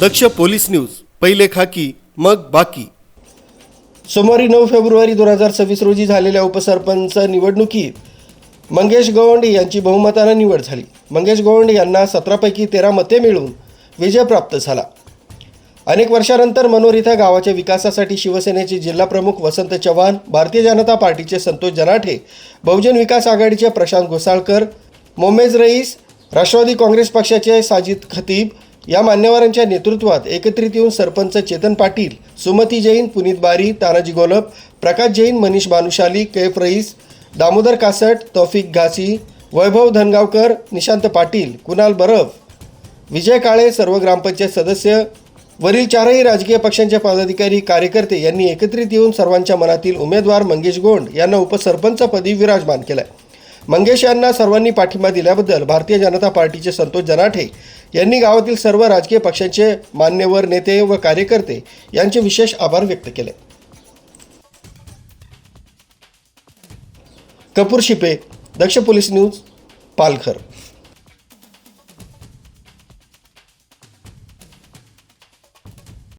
दक्ष police news पहिले खाकी मग बाकी. सोमवारी नऊ फेब्रुवारी दोन हजार सव्वीस रोजी झालेल्या उपसरपंच निवडणुकीत मंगेश गवंडे यांची बहुमतानं निवड झाली. मंगेश गवंडे यांना सतरापैकी तेरा मते मिळून विजय प्राप्त झाला. अनेक वर्षानंतर मनोर इथं गावाच्या विकासासाठी शिवसेनेचे जिल्हाप्रमुख वसंत चव्हाण भारतीय जनता पार्टीचे संतोष जनाठे बहुजन विकास आघाडीचे प्रशांत घोसाळकर मोमेज रईस राष्ट्रवादी काँग्रेस पक्षाचे साजिद खतीब या मान्यवरांच्या नेतृत्वात एकत्रित येऊन सरपंच चेतन पाटील सुमती जैन पुनीत बारी तानाजी गोलप प्रकाश जैन मनीष बानुशाली कैफ रईस दामोदर कासट तौफिक घासी वैभव धनगावकर निशांत पाटील कुणाल बरफ विजय काळे सर्व ग्रामपंचायत सदस्य वरील चारही राजकीय पक्षांचे पदाधिकारी कार्यकर्ते यांनी एकत्रित येऊन सर्वांच्या मनातील उमेदवार मंगेश गोंड यांना उपसरपंचपदी विराजमान केलंय. मंगेश यांना सर्वांनी पाठिंबा दिल्याबद्दल भारतीय जनता पार्टीचे संतोष जनाठे यांनी गावातील सर्व राजकीय पक्षांचे मान्यवर नेते व कार्यकर्ते यांचे विशेष आभार व्यक्त केले. Kapoor Shipe Daksh police news Palghar.